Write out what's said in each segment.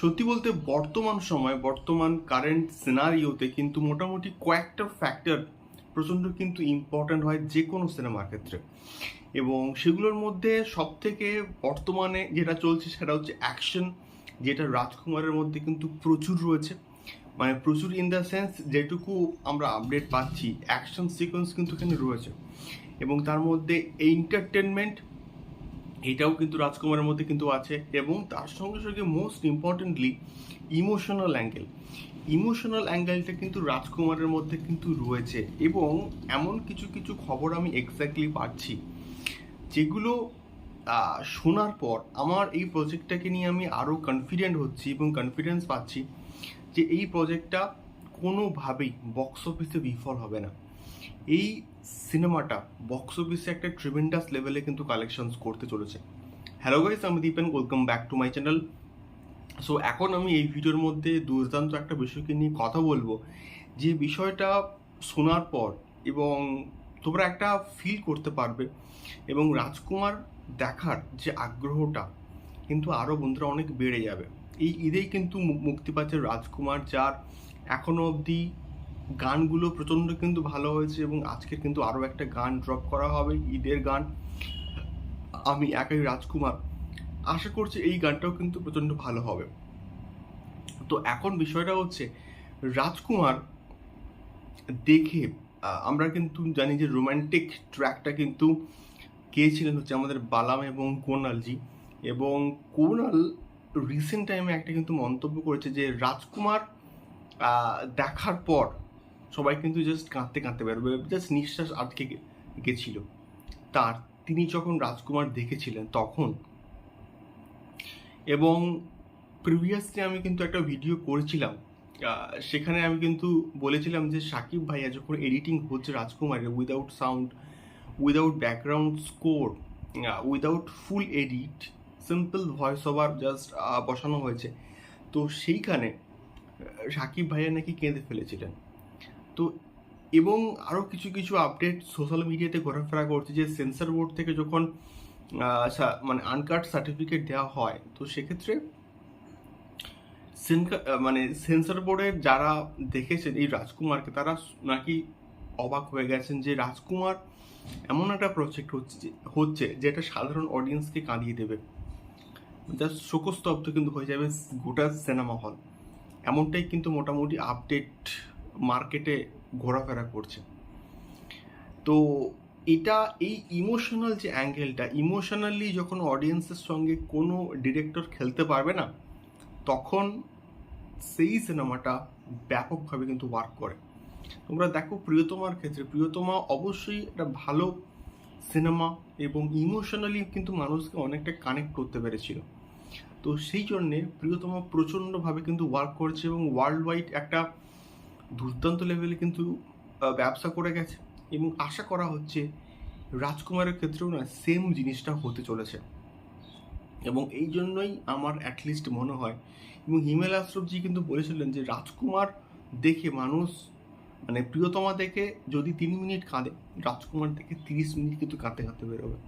সত্যি বলতে বর্তমান সময়, বর্তমান কারেন্ট সিনারিওতে কিন্তু মোটামুটি কয়েকটা ফ্যাক্টর প্রচণ্ড কিন্তু ইম্পর্ট্যান্ট হয় যে কোনো সিনেমার ক্ষেত্রে। এবং সেগুলোর মধ্যে সব থেকে বর্তমানে যেটা চলছে সেটা হচ্ছে অ্যাকশন যেটা রাজকুমারের মধ্যে কিন্তু প্রচুর রয়েছে। মানে প্রচুর ইন দ্য সেন্স যেটুকু আমরা আপডেট পাচ্ছি অ্যাকশন সিকোয়েন্স কিন্তু এখানে রয়েছে। এবং তার মধ্যে এন্টারটেনমেন্ট এটাও কিন্তু রাজকুমারের মধ্যে কিন্তু আছে এবং তার সঙ্গে সঙ্গে most importantly emotional angle emotional অ্যাঙ্গেলটা কিন্তু রাজকুমারের মধ্যে কিন্তু রয়েছে এবং এমন কিছু কিছু খবর আমি এক্স্যাক্টলি পাচ্ছি, যেগুলো শোনার পর আমার এই প্রজেক্টটাকে নিয়ে আমি আরও কনফিডেন্ট হচ্ছি এবং কনফিডেন্স পাচ্ছি যে এই প্রজেক্টটা কোনোভাবেই বক্স অফিসে বিফল হবে না। এই সিনেমাটা বক্স অফিসে একটা ট্রিমেন্ডাস লেভেলে কিন্তু কালেকশনস করতে চলেছে। হ্যালো গাইস আমি Dipen welcome back to my channel so এখন আমি এই ভিডিওর মধ্যে দুর্দান্ত একটা বিষয়কে নিয়ে কথা বলব, যে বিষয়টা শোনার পর এবং তোমরা একটা ফিল করতে পারবে এবং রাজকুমার দেখার যে আগ্রহটা কিন্তু আরও বন্ধুরা অনেক বেড়ে যাবে। এই ঈদেই কিন্তু মুক্তি পাচ্ছে রাজকুমার, যার এখনও অবধি গানগুলো প্রচণ্ড কিন্তু ভালো হয়েছে এবং আজকে কিন্তু আরও একটা গান ড্রপ করা হবে, ঈদের গান। আমি একাই রাজকুমার। আশা করছি এই গানটাও কিন্তু প্রচণ্ড ভালো হবে। তো এখন বিষয়টা হচ্ছে, রাজকুমার দেখে আমরা কিন্তু জানি যে রোমান্টিক ট্র্যাকটা কিন্তু কে ছিলেন হচ্ছে আমাদের বালাম এবং কোনালজি এবং কোনাল রিসেন্ট টাইমে একটা কিন্তু মন্তব্য করেছে যে, রাজকুমার দেখার পর সবাই কিন্তু জাস্ট কাঁদতে কাঁদতে বেরোবে জাস্ট নিঃশ্বাস আটকে গেছিল। তার, তিনি যখন রাজকুমার দেখেছিলেন তখন, এবং প্রিভিয়াসলি আমি কিন্তু একটা ভিডিও করেছিলাম সেখানে আমি কিন্তু বলেছিলাম যে সাকিব ভাইয়া যখন এডিটিং হচ্ছে রাজকুমারের without sound without background score without full edit simple voice over just বসানো হয়েছে। তো সেইখানে সাকিব ভাইয়া নাকি কেঁদে ফেলেছিলেন। তো এবং আরও কিছু কিছু আপডেট সোশ্যাল মিডিয়াতে ঘোরাফেরা করছে যে সেন্সর বোর্ড থেকে যখন মানে আনকাট সার্টিফিকেট দেওয়া হয়, তো সেক্ষেত্রে মানে সেন্সর বোর্ডের যারা দেখেছেন এই রাজকুমারকে, তারা নাকি অবাক হয়ে গেছেন যে রাজকুমার এমন একটা প্রজেক্ট হচ্ছে যে- হচ্ছে যেটা সাধারণ অডিয়েন্সকে কাঁদিয়ে দেবে। জাস্ট শোকস্তব্ধ কিন্তু হয়ে যাবে গোটা সিনেমা হল এমনটাই কিন্তু মোটামুটি আপডেট মার্কেটে ঘোরাফেরা করছে। তো এটা এই ইমোশনাল যে অ্যাঙ্গেলটা ইমোশনালি যখন অডিয়েন্সের সঙ্গে কোনো ডিরেক্টর খেলতে পারবে না, তখন সেই সিনেমাটা ব্যাপকভাবে কিন্তু ওয়ার্ক করে। তোমরা দেখো প্রিয়তমার ক্ষেত্রে, প্রিয়তমা অবশ্যই একটা ভালো সিনেমা এবং ইমোশনালি কিন্তু মানুষকে অনেকটা কানেক্ট করতে পেরেছিল। তো সেই জন্যে প্রিয়তমা প্রচণ্ডভাবে কিন্তু ওয়ার্ক করছে এবং ওয়ার্ল্ড ওয়াইড একটা দুর্দান্ত লেভেলে কিন্তু ব্যবসা করে গেছে। এবং আশা করা হচ্ছে রাজকুমারের ক্ষেত্রেও না সেম জিনিসটা হতে চলেছে। এবং এই জন্যই আমার অ্যাটলিস্ট মনে হয়, এবং হিমেল আশরফজি কিন্তু বলেছিলেন যে রাজকুমার দেখে মানুষ মানে প্রিয়তমা দেখে যদি তিন মিনিট কাঁদে, রাজকুমার দেখে তিরিশ মিনিট কিন্তু কাঁদতে কাঁদতে বেরোবে।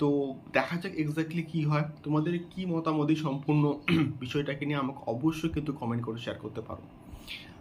তো দেখা যাক এক্স্যাক্টলি কী হয়। তোমাদের কি মতামত সম্পূর্ণ বিষয়টাকে নিয়ে আমাকে অবশ্যই কিন্তু কমেন্ট করে শেয়ার করতে পারো।